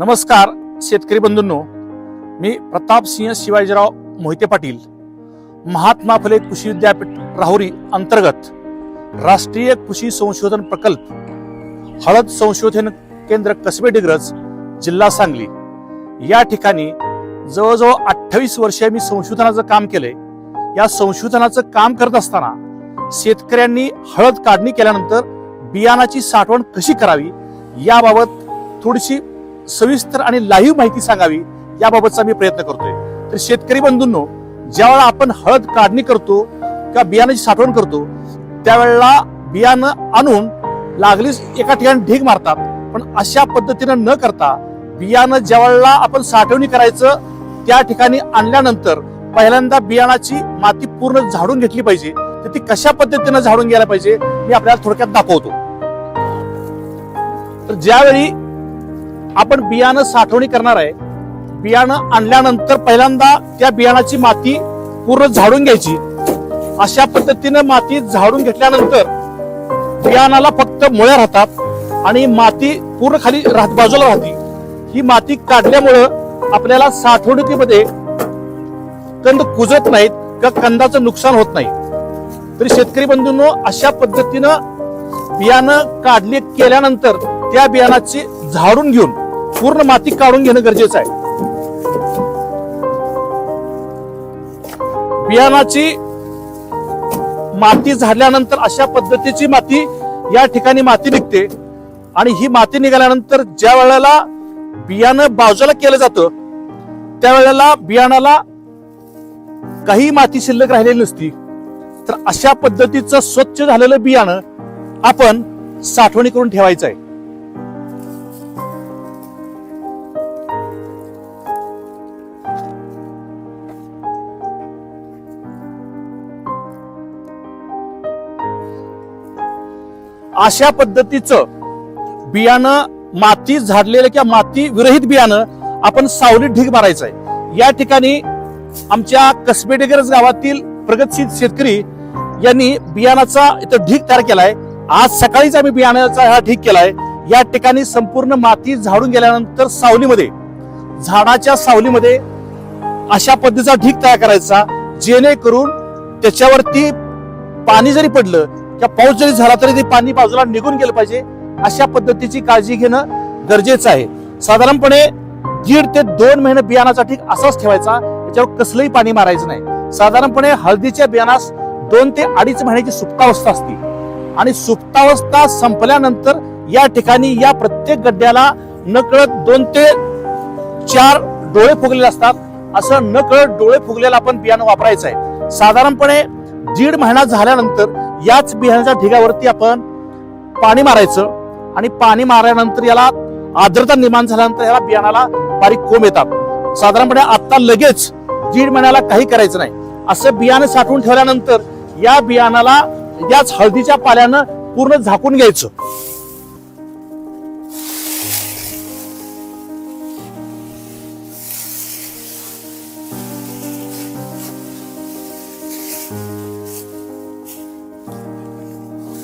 नमस्कार शेतकरी बंधूंनो. मी प्रताप सिंह शिवाजीराव मोहिते पाटील. महात्मा फुले कृषी विद्यापीठ राहुरी अंतर्गत राष्ट्रीय कृषी संशोधन प्रकल्प हळद संशोधन केंद्र कसबे डिग्रज जिल्हा सांगली. या ठिकाणी जवळजवळ अठ्ठावीस वर्षे मी संशोधनाचं काम केलंय. या संशोधनाचं काम करत असताना शेतकऱ्यांनी हळद काढणी केल्यानंतर बियाणाची साठवण कशी करावी याबाबत थोडीशी सविस्तर आणि लाईव्ह माहिती सांगावी याबाबतचा मी प्रयत्न करतोय. तर शेतकरी बंधूंनो ज्यावेळेला आपण हळद काढणी करतो किंवा बियाण्याची साठवण करतो त्यावेळेला बियाणं आणून लागलीच एका ठिकाणी ढीग मारतात. पण अशा पद्धतीनं न करता बियाणं ज्या वेळेला आपण साठवणी करायचं त्या ठिकाणी आणल्यानंतर पहिल्यांदा बियाणाची माती पूर्ण झाडून घेतली पाहिजे. तर ती कशा पद्धतीनं झाडून घ्यायला पाहिजे मी आपल्याला थोडक्यात दाखवतो. तर ज्यावेळी आपण बियाणं साठवणी करणार आहे. बियाणं आणल्यानंतर पहिल्यांदा त्या बियाणाची माती पूर्ण झाडून घ्यायची. अशा पद्धतीनं माती झाडून घेतल्यानंतर बियाणाला फक्त मुळ्या राहतात आणि माती पूर्ण खाली राहत बाजूला राहते. ही माती काढल्यामुळं आपल्याला साठवणुकीमध्ये कंद कुजत नाहीत किंवा कंदाचं नुकसान होत नाही. तरी शेतकरी बंधूंनो अशा पद्धतीनं बियाणं काढणी केल्यानंतर त्या बियाणाची झाडून घेऊन पूर्ण माती काढून घेणं गरजेचं आहे. बियाणाची माती झाडल्यानंतर अशा पद्धतीची माती या ठिकाणी माती निघते. आणि ही माती निघाल्यानंतर ज्या वेळेला बियाणं बाजूला केलं जातं त्यावेळेला बियाणाला काही माती शिल्लक राहिलेली नसती. तर अशा पद्धतीचं स्वच्छ झालेलं बियाणं आपण साठवणी करून ठेवायचं आहे. अशा पद्धतीचं बियाणं माती झाडलेलं किंवा माती विरहित बियाणं आपण सावलीत ढीग मारायचं आहे. या ठिकाणी आमच्या कसबेडेगरज गावातील प्रगतशील शेतकरी यांनी बियाणाचा इथं ढीग तयार केलाय. आज सकाळीच आम्ही बियाणाचा हा ढीग केलाय. या ठिकाणी संपूर्ण माती झाडून गेल्यानंतर सावलीमध्ये झाडाच्या सावलीमध्ये अशा पद्धतीचा ढीग तयार करायचा जेणेकरून त्याच्यावरती पाणी जरी पडलं किंवा पाऊस जरी झाला तरी ते पाणी बाजूला निघून गेलं पाहिजे. अशा पद्धतीची काळजी घेणं गरजेचं आहे. साधारणपणे दीड ते दोन महिने बियाणाचा ठीक असाच ठेवायचा. त्याच्यावर कसलंही पाणी मारायचं नाही. साधारणपणे हळदीच्या बियाणास दोन ते अडीच महिन्याची सुप्तावस्था असते. आणि सुप्तावस्था संपल्यानंतर या ठिकाणी या प्रत्येक गड्ड्याला नकळत दोन ते चार डोळे फुगलेले असतात. असं नकळत डोळे फुगलेलं आपण बियाणं वापरायचं आहे. साधारणपणे दीड महिना झाल्यानंतर याच बियाण्याच्या ढिगावरती आपण पाणी मारायचं आणि पाणी मारल्यानंतर याला आर्द्रता निर्माण झाल्यानंतर याला बियाणाला बारीक कोंब येतात. साधारणपणे आता लगेच दीड महिन्याला काही करायचं नाही. असं बियाणं साठवून ठेवल्यानंतर या बियाणाला याच हळदीच्या पाल्यानं पूर्ण झाकून घ्यायचं.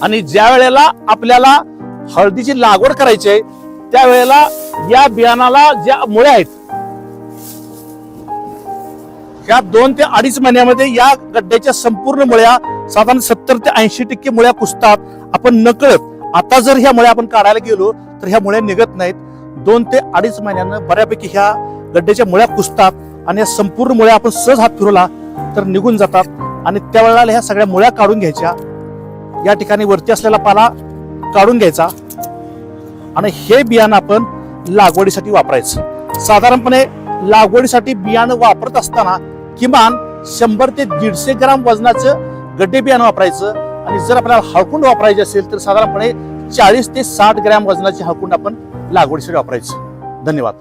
आणि ज्या वेळेला आपल्याला हळदीची लागवड करायची आहे त्यावेळेला या बियाणाला ज्या मुळे आहेत या दोन ते अडीच महिन्यामध्ये या गड्ड्याच्या संपूर्ण मुळ्या साधारण सत्तर ते ऐंशी टक्के मुळ्या कुसतात आपण नकळत आता जर ह्या मुळ्या आपण काढायला गेलो तर ह्या मुळ्या निघत नाहीत. दोन ते अडीच महिन्यानं बऱ्यापैकी ह्या गड्ड्याच्या मुळ्या कुसतात आणि या संपूर्ण मुळ्या आपण सहज हात फिरवला तर निघून जातात. आणि त्यावेळेला ह्या सगळ्या मुळ्या काढून घ्यायच्या. या ठिकाणी वरती असलेला पाला काढून घ्यायचा. आणि हे बियाणं आपण लागवडीसाठी वापरायचं. साधारणपणे लागवडीसाठी बियाणं वापरत असताना किमान शंभर ते दीडशे ग्राम वजनाचं गड्डे बियाणं वापरायचं. आणि जर आपल्याला हळकुंड वापरायचे असेल तर साधारणपणे चाळीस ते साठ ग्रॅम वजनाची हळकुंड आपण लागवडीसाठी वापरायचं. धन्यवाद.